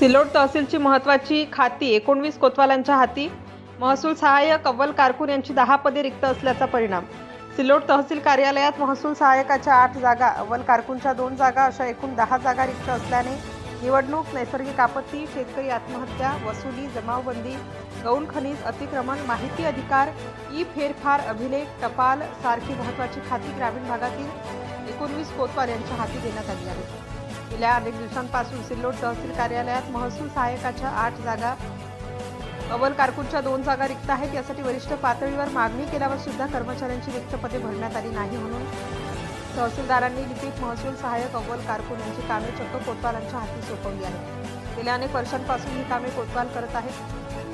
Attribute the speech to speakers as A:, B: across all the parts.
A: सिल्लोड तहसीलची महत्त्वाची खाती एकोणवीस कोतवालांच्या हाती. महसूल सहाय्यक अव्वल कारकून यांची दहा पदे रिक्त असल्याचा परिणाम. सिल्लोड तहसील कार्यालयात महसूल सहाय्यकाच्या आठ जागा अव्वल कारकूनच्या दोन जागा अशा एकूण दहा जागा रिक्त असल्याने निवडणूक नैसर्गिक आपत्ती शेतकरी आत्महत्या वसुली जमावबंदी गौण खनिज अतिक्रमण माहिती अधिकार ई फेरफार अभिलेख टपाल सारखी महत्त्वाची खाती ग्रामीण भागातील एकोणवीस कोतवाल यांच्या हाती देण्यात आली आहेत गेल्या अनेक दिवसांपासून सिल्लोड तहसील कार्यालयात महसूल सहाय्यकाच्या आठ जागा अव्वल कारकूनच्या दोन जागा रिक्त आहेत. यासाठी वरिष्ठ पातळीवर मागणी केल्यावर सुद्धा कर्मचाऱ्यांची रिक्त पदे भरण्यात आली नाही म्हणून तहसीलदारांनी लिपिक महसूल सहाय्यक अव्वल कारकून यांची कामे चक्क कोतवालांच्या हाती सोपवली आहेत. गेल्या अनेक वर्षांपासून ही कामे कोतवाल करत आहेत.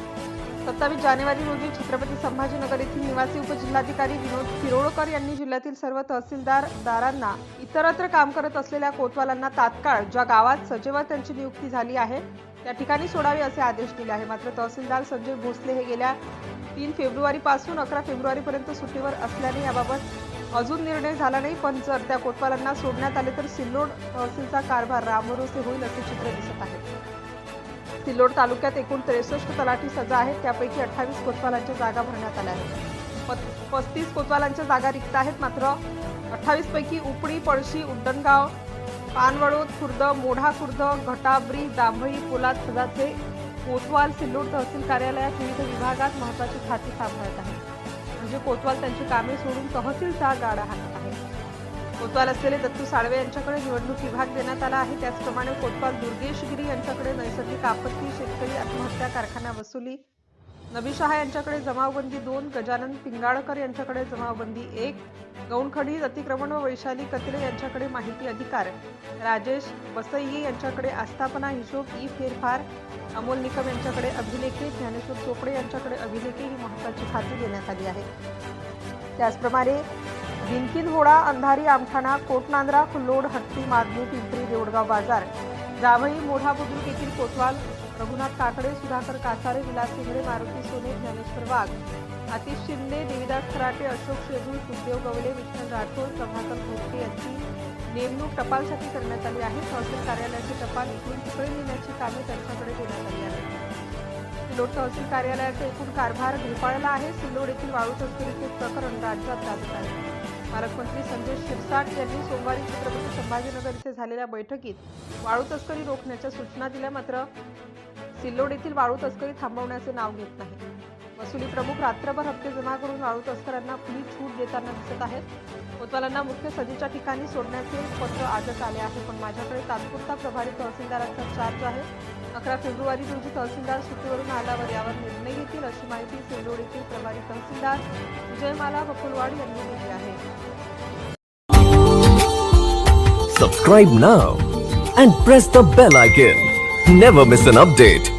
A: सत्तावीस जानेवारी रोजी छत्रपती संभाजीनगर येथील निवासी उपजिल्हाधिकारी विनोद किरोळकर यांनी जिल्ह्यातील सर्व तहसीलदार दारांना इतरत्र काम करत असलेल्या कोतवालांना तात्काळ ज्या गावात सजेवर त्यांची नियुक्ती झाली आहे त्या ठिकाणी सोडावे असे आदेश दिले आहे. मात्र तहसीलदार संजय भोसले हे गेल्या तीन फेब्रुवारीपासून अकरा फेब्रुवारीपर्यंत सुट्टीवर असल्याने याबाबत अजून निर्णय झाला नाही. पण जर त्या कोतवालांना सोडण्यात आले तर सिल्लोड तहसीलचा कारभार रामभरोसे होईल असे चित्र दिसत आहे. सिल्लोड तालुक्यात एकूण त्रेसष्ट तलाठी सजा आहेत. त्यापैकी अठ्ठावीस कोतवालांच्या जागा भरण्यात आल्या आहेत. पत- पस्तीस कोतवालांच्या जागा रिक्त आहेत. मात्र अठ्ठावीस पैकी उपडी पळशी उड्डणगाव पानवडोद खुर्द मोढा खुर्द घटाबरी दांभळी पोलाद सदाचे कोतवाल सिल्लोड तहसील कार्यालयात विविध विभागात महत्वाची खाती सांभाळत आहेत. म्हणजे कोतवाल त्यांची कामे सोडून तहसीलचा गाडा आहे. कोतवाल असलेले दत्तू साळवे यांच्याकडे निवडणूक विभाग देण्यात आला आहे. त्याचप्रमाणे कोतवाल दुर्गेश गिरी यांच्याकडे नैसर्गिक आपत्ती शेतकरी आत्महत्या कारखाना वसुली नबी शहा यांच्याकडे जमावबंदी दोन गजानन पिंगाळकर यांच्याकडे जमावबंदी एक गौणखडी अतिक्रमण व वैशाली कत्रे यांच्याकडे माहिती अधिकार राजेश बसई यांच्याकडे आस्थापना हिशोब ई फेरफार अमोल निकम यांच्याकडे अभिलेखे ज्ञानेश्वर चोपडे यांच्याकडे अभिलेखे ही महत्वाची खाती देण्यात आली आहे. त्याचप्रमाणे भिंतीन होडा अंधारी आमठाणा कोटनांद्रा खुल्लोड हट्टी मादनी पिंपरी देवडगाव बाजार. जावळी मोठा बुद्रुक येथील कोतवाल रघुनाथ काकडे सुधाकर कासारे विलास इंगळे मारुती सोने ज्ञानेश्वर वाघ. आतिश शिंदे देविदास खराटे अशोक शेजूळ सुखदेव गवले विठ्ठल राठोड प्रभाकर भोसले यांची नेमणूक टपालसाठी करण्यात आली आहे. तहसील कार्यालयाची टपाल इकडून तिकडे नेण्याची कामे त्यांच्याकडे देण्यात आली आहेत. सिल्लोड तहसील कार्यालयाचा एकूण कारभार ढेपाळला आहे. सिल्लोड येथील वाळू तस्करीचे प्रकरण राज्यात गाजत आहे पालकमंत्री संजय शिरसाट यांनी सोमवारी छत्रपती संभाजीनगर इथे झालेल्या बैठकीत वाळू तस्करी रोखण्याच्या सूचना दिल्या मात्र सिल्लोड येथील वाळू तस्करी थांबवण्याचे नाव घेत नाही. वसुली प्रमुख रात्रभर हप्ते जमा करून वाळू तस्करांना खुली छूट देताना दिसत आहेत कोतवालांना मुख्य सजीच्या ठिकाणी सोडण्याचे पत्र आजच आले आहे पण माझ्याकडे तात्पुरता प्रभारी तहसीलदारांचा चार्ज आहे अकरा फेब्रुवारी रोजी तहसीलदार सुट्टीवरून आल्यावर यावर निर्णय घेतील अशी माहिती सिल्लोड येथील प्रभारी तहसीलदार विजयमाला बकुलवाड यांनी दिली आहे
B: Subscribe now and press the bell icon. Never miss an update.